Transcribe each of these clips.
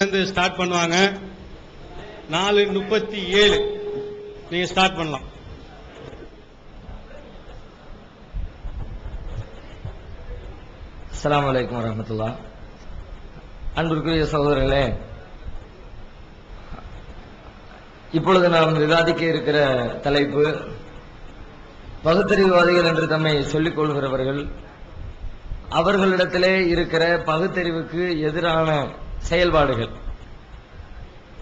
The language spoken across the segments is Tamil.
இருந்து ஸ்டார்ட் பண்ணுவாங்க. நாலு முப்பத்தி ஏழு. நீங்க ஸ்டார்ட் பண்ணலாம். அஸ்லாம் வலைக்கம் வரமத்துல்லா அன்பிற்குரிய சகோதரர்களே இப்பொழுது நாம் விவாதிக்க இருக்கிற தலைப்பு பகுத்தறிவுவாதிகள் என்று தம்மை சொல்லிக் கொள்கிறவர்கள் அவர்களிடத்திலே இருக்கிற பகுத்தறிவுக்கு எதிரான செயல்பாடுகள்.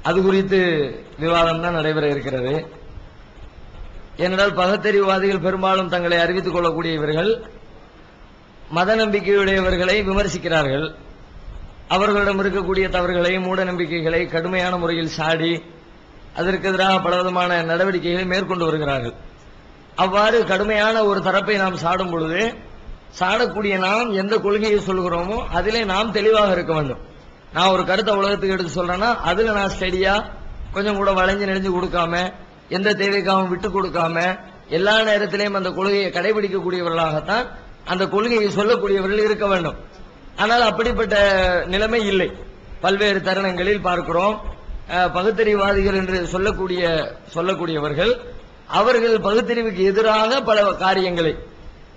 அது குறித்து விவாதம் தான் நடைபெற இருக்கிறது. ஏனென்றால் பகத்தறிவுவாதிகள் பெரும்பாலும் தங்களை அறிவித்துக் கொள்ளக்கூடியவர்கள் மத நம்பிக்கையுடையவர்களை விமர்சிக்கிறார்கள். அவர்களிடம் இருக்கக்கூடிய தவறுகளை மூட நம்பிக்கைகளை கடுமையான முறையில் சாடி அதற்கு எதிராக பலவிதமான நடவடிக்கைகளை மேற்கொண்டு வருகிறார்கள். அவ்வாறு கடுமையான ஒரு தரப்பை நாம் சாடும் பொழுது சாடக்கூடிய நாம் எந்த கொள்கையை சொல்கிறோமோ அதிலே நாம் தெளிவாக இருக்க வேண்டும். நான் ஒரு கருத்தை உலகத்துக்கு எடுத்து சொல்றேன்னா அதுல நான் ஸ்டடியா கொஞ்சம் கூட வளைஞ்சு நெளிஞ்சு கொடுக்காம எந்த தேவைக்காகவும் விட்டு கொடுக்காம எல்லா நேரத்திலையும் அந்த கொள்கையை கடைபிடிக்கக்கூடியவர்களாகத்தான் அந்த கொள்கையை சொல்லக்கூடியவர்கள் இருக்க வேண்டும். ஆனால் அப்படிப்பட்ட நிலைமை இல்லை. பல்வேறு தருணங்களில் பார்க்கிறோம். பகுத்தறிவாதிகள் என்று சொல்லக்கூடிய சொல்லக்கூடியவர்கள் அவர்கள் பகுத்தறிவுக்கு எதிராக பல காரியங்களை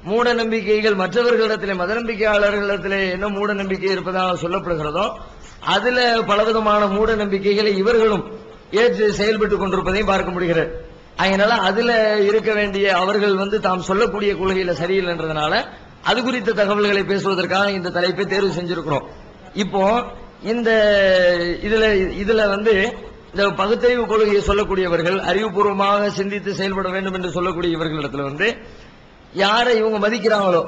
மூட நம்பிக்கைகள் மற்றவர்களிடத்திலே மத நம்பிக்கையாளர்களிடத்திலே என்ன மூட நம்பிக்கை இருப்பதாக சொல்லப்படுகிறதோ அதுல பலவிதமான மூட நம்பிக்கைகளை இவர்களும் ஏற்று செயல்பட்டுக் கொண்டிருப்பதையும் பார்க்க முடிகிறது. அதனால அதுல இருக்க வேண்டிய அவர்கள் வந்து தாம் சொல்லக்கூடிய கொள்கையில சரியில்லைன்றதுனால அது குறித்த தகவல்களை பேசுவதற்காக இந்த தலைப்பை தேர்வு செஞ்சிருக்கிறோம். இப்போ இந்த இதுல இதுல வந்து இந்த பகுத்தறிவு கொள்கையை சொல்லக்கூடியவர்கள் அறிவுபூர்வமாக சிந்தித்து செயல்பட வேண்டும் என்று சொல்லக்கூடிய இவர்களிடத்துல வந்து யாரை இவங்க மதிக்கிறாங்களோ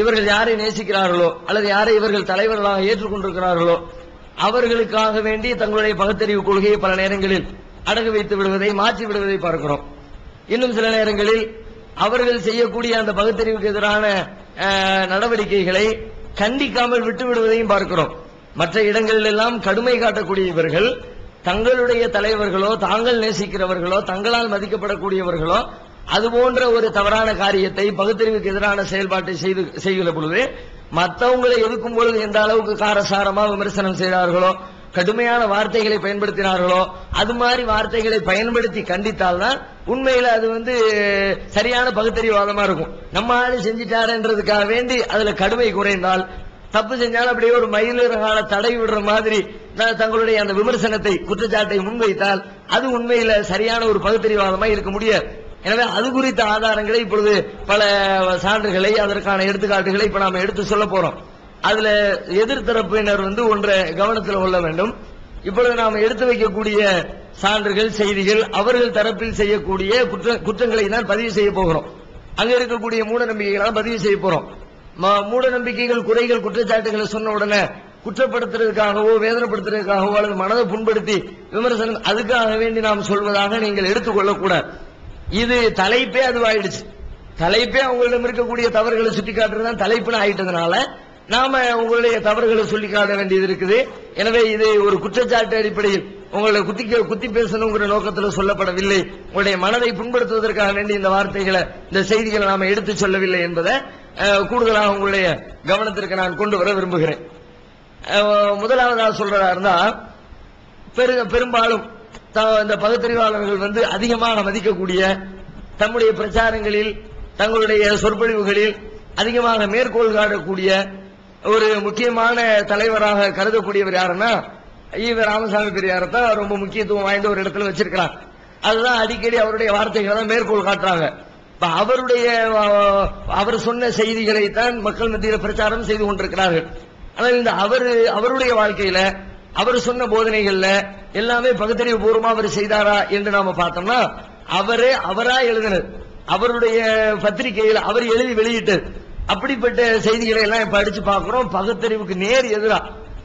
இவர்கள் யாரை நேசிக்கிறார்களோ அல்லது யாரை இவர்கள் தலைவர்களாக ஏற்றுக்கொண்டிருக்கிறார்களோ அவர்களுக்காக வேண்டி தங்களுடைய பகுத்தறிவு கொள்கையை பல நேரங்களில் அடகு வைத்து விடுவதை மாற்றி விடுவதை பார்க்கிறோம். இன்னும் சில நேரங்களில் அவர்கள் செய்யக்கூடிய அந்த பகுத்தறிவுக்கு எதிரான நடவடிக்கைகளை கண்டிக்காமல் விட்டு விடுவதையும் பார்க்கிறோம். மற்ற இடங்களில் எல்லாம் கடுமை காட்டக்கூடிய இவர்கள் தங்களுடைய தலைவர்களோ தாங்கள் நேசிக்கிறவர்களோ தங்களால் மதிக்கப்படக்கூடியவர்களோ அது போன்ற ஒரு தவறான காரியத்தை பகுத்தறிவுக்கு எதிரான செயல்பாட்டை செய்து செய்கிற பொழுது மற்றவங்களை எதிர்க்கும் பொழுது எந்த அளவுக்கு காரசாரமா விமர்சனம் செய்கிறார்களோ கடுமையான வார்த்தைகளை பயன்படுத்தினார்களோ அது மாதிரி வார்த்தைகளை பயன்படுத்தி கண்டித்தால்தான் உண்மையில அது வந்து சரியான பகுத்தறிவாதமா இருக்கும். நம்ம ஆளு செஞ்சிட்டாருன்றதுக்காக வேண்டி அதுல கடுமை குறைந்தால் தப்பு செஞ்சாலும் அப்படியே ஒரு மயிலிறகால தடை விடுற மாதிரி தங்களுடைய அந்த விமர்சனத்தை குற்றச்சாட்டை முன்வைத்தால் அது உண்மையில சரியான ஒரு பகுத்தறிவாதமா இருக்க முடியாது. எனவே அது குறித்த ஆதாரங்களை இப்பொழுது பல சான்றுகளை அதற்கான எடுத்துக்காட்டுகளை இப்ப நாம எடுத்து சொல்ல போறோம். அதுல எதிர்த்தரப்பினர் வந்து ஒன்றை கவனத்தில் கொள்ள வேண்டும். இப்பொழுது நாம் எடுத்து வைக்கக்கூடிய சான்றுகள் செய்திகள் அவர்கள் தரப்பில் செய்யக்கூடிய குற்ற குற்றங்களை தான் பதிவு செய்ய போகிறோம். அங்க இருக்கக்கூடிய மூட நம்பிக்கைகளை பதிவு செய்ய போறோம். மூட நம்பிக்கைகள் குறைகள் குற்றச்சாட்டுகளை சொன்ன உடனே குற்றப்படுத்துறதுக்காகவோ வேதனைப்படுத்துறதுக்காகவோ அல்லது மனதை புண்படுத்தி விமர்சனம் அதுக்காக வேண்டி நாம் சொல்வதாக நீங்கள் எடுத்துக்கொள்ளக்கூடாது. இது தலைப்பே அதுவாயிடுச்சு. தலைப்பே அவங்களிடம் இருக்கக்கூடிய தவறுகளை சுட்டி காட்டுறதுதான் தலைப்புன்னு ஆயிட்டதுனால நாம உங்களுடைய தவறுகளை சொல்லி காட்ட வேண்டியது இருக்குது. எனவே இது ஒரு குற்றச்சாட்டு அடிப்படையில் உங்களை குத்தி குத்தி பேசணுங்கிற நோக்கத்தில் சொல்லப்படவில்லை. உங்களுடைய மனதை புண்படுத்துவதற்காக வேண்டி இந்த வார்த்தைகளை இந்த செய்திகளை நாம எடுத்து சொல்லவில்லை என்பதை கூடுதலாக உங்களுடைய கவனத்திற்கு நான் கொண்டு வர விரும்புகிறேன். முதலாவதாக சொல்றதா இருந்தா பெரும்பாலும் இந்த பகுத்தறிவாளர்கள் வந்து அதிகமாக மதிக்கக்கூடிய தம்முடைய பிரச்சாரங்களில் தங்களுடைய சொற்பொழிவுகளில் அதிகமாக மேற்கோள் காட்டக்கூடிய ஒரு முக்கியமான தலைவராக கருதக்கூடியவர் யாருன்னா ஈவ ராமசாமி பெரியாரை தான் ரொம்ப முக்கியத்துவம் வாய்ந்த ஒரு இடத்துல வச்சிருக்கிறார். அதுதான் அடிக்கடி அவருடைய வார்த்தைகளை தான் மேற்கோள் காட்டுறாங்க. இப்ப அவருடைய அவர் சொன்ன செய்திகளை தான் மக்கள் மத்தியில் பிரச்சாரம் செய்து கொண்டிருக்கிறார்கள். ஆனால் இந்த அவர் அவருடைய வாழ்க்கையில அவர் சொன்ன போதனைகள்ல எல்லாமே பகுத்தறிவு பூர்வமா அவர் செய்தாரா என்று நாம பார்த்தோம்னா அவரே அவரா எழுதினர் அவருடைய பத்திரிகையில் அவர் எழுதி வெளியிட்டு அப்படிப்பட்ட செய்திகளை எல்லாம் படிச்சு பார்க்கிறோம். பகுத்தறிவுக்கு நேர் எதிரா.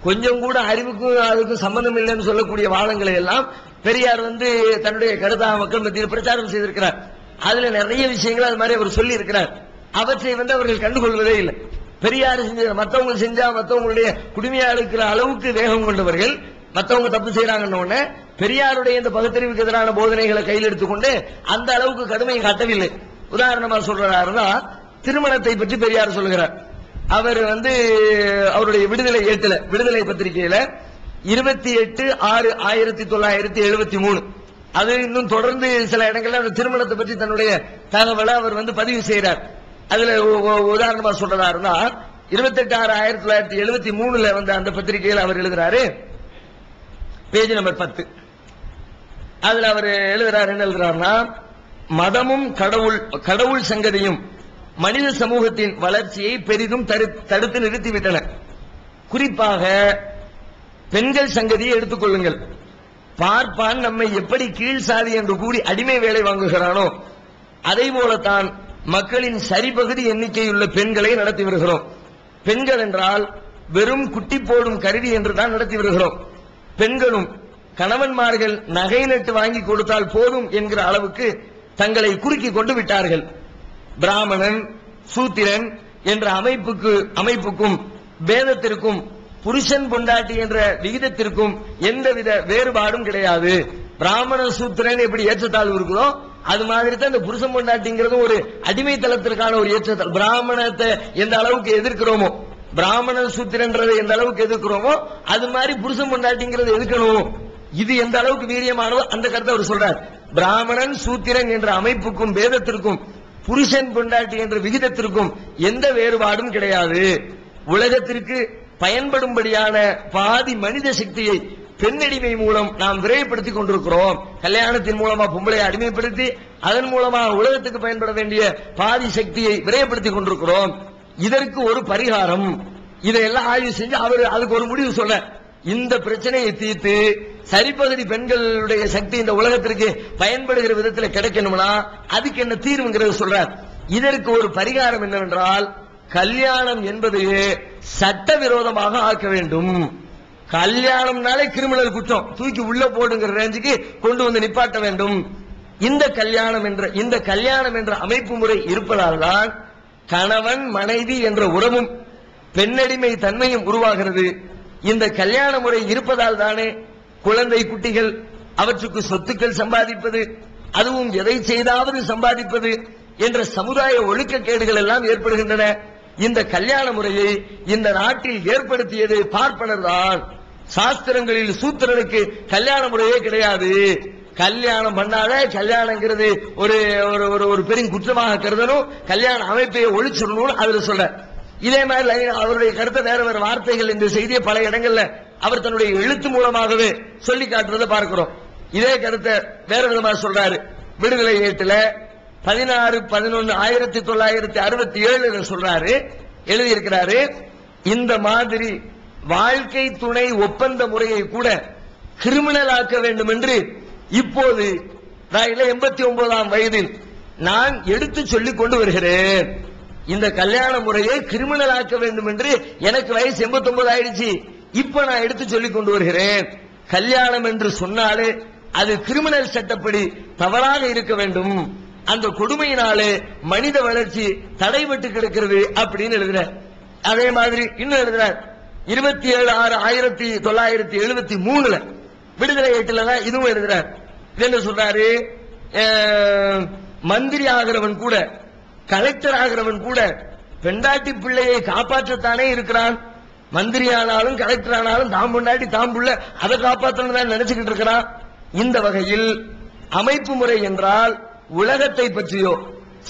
கொஞ்சம் கூட அறிவுக்கும் அதுக்கும் சம்பந்தம் இல்லைன்னு சொல்லக்கூடிய வாதங்களை எல்லாம் பெரியார் வந்து தன்னுடைய கருத்தா மக்கள் மத்தியில் பிரச்சாரம் செய்திருக்கிறார். அதுல நிறைய விஷயங்கள் அது மாதிரி அவர் சொல்லி இருக்கிறார் அவற்றை வந்து அவர்கள் கண்டுகொள்வதே இல்லை. பெரியார் செஞ்ச மத்தவங்க செஞ்சா மத்தவங்களுடைய குடுமையா இருக்கிற அளவுக்கு வேகம் கொண்டவர்கள் மத்தவங்க தப்பு செய்யறாங்கன்னு உடனே பெரியாருடைய இந்த பகுத்தறிவுக்கு எதிரான போதனைகளை கையில் எடுத்துக்கொண்டு அந்த அளவுக்கு கடுமையை காட்டவில்லை. உதாரணமா சொல்றாருன்னா திருமணத்தை பற்றி பெரியார் சொல்கிறார். அவர் வந்து அவருடைய விடுதலை ஏட்டுல விடுதலை பத்திரிகையில இருபத்தி எட்டு ஆறு ஆயிரத்தி தொள்ளாயிரத்தி எழுபத்தி மூணு. அது இன்னும் தொடர்ந்து சில இடங்கள்ல அந்த திருமணத்தை பற்றி தன்னுடைய தகவலை அவர் வந்து பதிவு செய்யறார் அதுல உதாரணமா சொல்றதா இருந்தா இருபத்தெட்டு ஆறு ஆயிரத்தி தொள்ளாயிரத்தி எழுபத்தி மூணுல வந்த அந்த பத்திரிகையில் அவர் எழுதுறாரு. பேஜ் நம்பர் பத்து. அதுல அவர் எழுதுறாரு என்ன எழுதுறாருன்னா மதமும் கடவுள் கடவுள் சங்கதியும் மனித சமூகத்தின் வளர்ச்சியை பெரிதும் தடுத்து நிறுத்திவிட்டன. குறிப்பாக பெண்கள் சங்கதியை எடுத்துக்கொள்ளுங்கள் பார்ப்பான் நம்மை எப்படி கீழ் சாதி என்று கூறி அடிமை வேலை வாங்குகிறானோ அதை போலத்தான் மக்களின் சரிபகுதி எண்ணிக்கையுள்ள பெண்களை நடத்தி வருகிறோம். பெண்கள் என்றால் வெறும் குட்டி போடும் கருவி என்று தான் நடத்தி வருகிறோம். பெண்களும் கணவன்மார்கள் நகை நட்டு வாங்கி கொடுத்தால் போதும் என்கிற அளவுக்கு தங்களை குறுக்கி கொண்டு விட்டார்கள். பிராமணன் சூத்திரன் என்ற அமைப்புக்கு அமைப்புக்கும் வேதத்திற்கும் புருஷன் பொண்டாட்டி என்ற விகிதத்திற்கும் எந்தவித வேறுபாடும் கிடையாது. பிராமண சூத்திரன் எப்படி ஏற்றத்தாழ்வு இருக்கிறோம் அது மாதிரி தான் இந்த புருஷன் பொண்டாட்டிங்கிறது ஒரு அடிமைத்தளத்திற்கான ஒரு ஏற்றத்தால் பிராமணத்தை எந்த அளவுக்கு எதிர்க்கிறோமோ பிராமண சூத்திரன்றதை எந்த அளவுக்கு எதிர்க்கிறோமோ அது மாதிரி புருஷன் பொண்டாட்டிங்கிறது எதிர்க்கணும். இது எந்த அளவுக்கு வீரியமானதோ அந்த கருத்தை அவர் சொல்றார். பிராமணன் சூத்திரன் என்ற அமைப்புக்கும் வேதத்திற்கும் புருஷன் பொண்டாட்டி என்ற விகிதத்திற்கும் எந்த வேறுபாடும் கிடையாது. உலகத்திற்கு பயன்படும்படியான பாதி மனித சக்தியை பெண்ணடிமை மூலம் நாம் விரைவுபடுத்திக் கொண்டிருக்கிறோம். கல்யாணத்தின் மூலமா பொம்பளை அடிமைப்படுத்தி அதன் மூலமா உலகத்துக்கு பயன்பட வேண்டிய பாதி சக்தியை விரைவுபடுத்திக் கொண்டிருக்கிறோம். இதற்கு ஒரு பரிகாரம். இதையெல்லாம் ஆய்வு செஞ்சு அவர் அதுக்கு ஒரு முடிவு சொல்ல இந்த பிரச்சனையை தீர்த்து சரிபகுதி பெண்களுடைய சக்தி இந்த உலகத்திற்கு பயன்படுகிற விதத்தில் கிடைக்கணும்னா அதுக்கு என்ன தீர்வுங்கிறது சொல்றார். இதற்கு ஒரு பரிகாரம் என்னவென்றால் கல்யாணம் என்பது சட்டவிரோதமாக ஆக்க வேண்டும். கல்யாணம்னாலே கிரிமினல் குற்றம். தூக்கி உள்ள போடுங்கிற ரேஞ்சுக்கு கொண்டு வந்து நிப்பாட்ட வேண்டும். இந்த கல்யாணம் என்ற இந்த கல்யாணம் என்ற அமைப்பு முறை இருப்பதால் தான் கணவன் மனைவி என்ற உறவும் பெண்ணடிமை தன்மையும் உருவாகிறது. இந்த கல்யாண முறை இருப்பதால் தானே குழந்தை குட்டிகள் அவற்றுக்கு சொத்துக்கள் சம்பாதிப்பது அதுவும் எதை செய்தாவது சம்பாதிப்பது என்ற சமுதாய ஒழுக்கக்கேடுகள் எல்லாம் ஏற்படுகின்றன. இந்த கல்யாண முறையை இந்த நாட்டில் ஏற்படுத்தியது பார்ப்பனர் தான் சாஸ்திரங்களில் சூத்திரனுக்கு கல்யாண முறையே கிடையாது. கல்யாணம் பண்ணாத கல்யாணங்கிறது ஒரு ஒரு ஒரு ஒரு பெரிய குற்றமாக கருதணும். கல்யாண அமைப்பை ஒழிச்சிடணும்னு அதுல சொல்ற. இதே மாதிரி அவருடைய கருத்தை வேற வேற வார்த்தைகள் இந்த செய்தியை பல இடங்கள்ல அவர் தன்னுடைய எழுத்து மூலமாகவே சொல்லி காட்டுறதை பார்க்கிறோம். இதே கருத்தை வேற விதமாக சொல்றாரு. விடுதலை ஏட்டுல பதினாறு பதினொன்னு ஆயிரத்தி தொள்ளாயிரத்தி அறுபத்தி ஏழு சொல்றாரு. எழுதியிருக்கிறாரு இந்த மாதிரி வாழ்க்கை துணை ஒப்பந்த முறையை கூட கிரிமினல் ஆக்க வேண்டும் என்று இப்போது எண்பத்தி ஒன்பதாம் வயதில் நான் எடுத்து சொல்லிக் கொண்டு வருகிறேன். இந்த கல்யாண முறையை கிரிமினல் ஆக்க வேண்டும் என்று எனக்கு வயசு 89 ஆயிடுச்சு. இப்ப நான் எடுத்து சொல்லிக் கொண்டு வருகிறேன். கல்யாணம் என்று சொன்னாலே அது கிரிமினல் சட்டப்படி தவறாக இருக்க வேண்டும். அந்த கொடுமையினாலே மனித வளர்ச்சி தடைபட்டு கிடக்கிறது அப்படின்னு எழுதுற அதே மாதிரி இன்னும் எழுதுறார். இருபத்தி ஏழு ஆறு ஆயிரத்தி தொள்ளாயிரத்தி எழுபத்தி மூணுல விடுதலை எட்டுல தான் இதுவும் எழுதுறார். என்ன சொல்றாரு? மந்திரி ஆகிறவன் கூட கலெக்டர் ஆகிறவன் கூட பெண்டாட்டி பிள்ளையை காப்பாற்றத்தானே இருக்கிறான். மந்திரி ஆனாலும் கலெக்டர் ஆனாலும் தாம் பொண்டாட்டி தாம் புள்ள அதை காப்பாற்றணும் தான் நினைச்சுக்கிட்டு இருக்கிறான் இந்த வகையில் அமைப்பு முறை என்றால் உலகத்தை பற்றியோ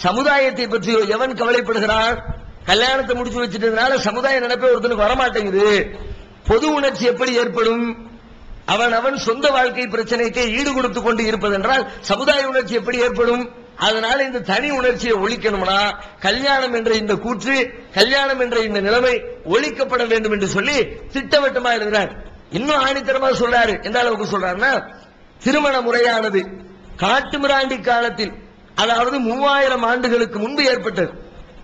சமுதாயத்தை பற்றியோ எவன் கவலைப்படுகிறான் கல்யாணத்தை முடிச்சு வச்சிட்டதுனால சமுதாய நினைப்பே ஒருத்தனுக்கு வரமாட்டேங்குது. பொது உணர்ச்சி எப்படி ஏற்படும்? அவன் அவன் சொந்த வாழ்க்கை பிரச்சனைக்கே ஈடு கொடுத்து கொண்டு இருப்பதென்றால் சமுதாய உணர்ச்சி எப்படி ஏற்படும்? அதனால இந்த தனி உணர்ச்சியை ஒழிக்கணும்னா கல்யாணம் என்ற இந்த கூற்று கல்யாணம் என்ற இந்த நிலைமை ஒழிக்கப்பட வேண்டும் என்று சொல்லி திட்டவட்டமா எழுதுறார். இன்னும் ஆணித்தரமா சொல்றாரு. எந்த அளவுக்கு சொல்றாருன்னா திருமண முறையானது காட்டுமிராண்டி காலத்தில் அதாவது மூவாயிரம் ஆண்டுகளுக்கு முன்பு ஏற்பட்டது.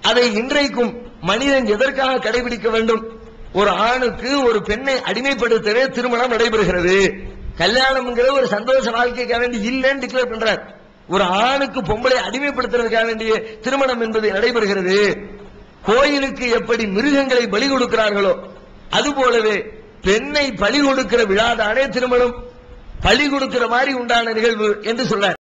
அதை இன்றைக்கும் மனிதன் எதற்காக கடைபிடிக்க வேண்டும்? ஒரு ஆணுக்கு ஒரு பெண்ணை அடிமைப்படுத்தவே திருமணம் நடைபெறுகிறது. கல்யாணம்ங்கிற ஒரு சந்தோஷ வாழ்க்கைக்காக வேண்டி இல்லைன்னு டிக்ளேர் பண்றார். ஒரு ஆணுக்கு பொம்பளை அடிமைப்படுத்துறதுக்காக வேண்டிய திருமணம் என்பது நடைபெறுகிறது. கோயிலுக்கு எப்படி மிருகங்களை பலி கொடுக்கிறார்களோ அது போலவே பெண்ணை பலி கொடுக்கிற விழாதானே திருமணம்? பலி கொடுக்கிற மாதிரி உண்டான நிகழ்வு என்று சொல்றார்.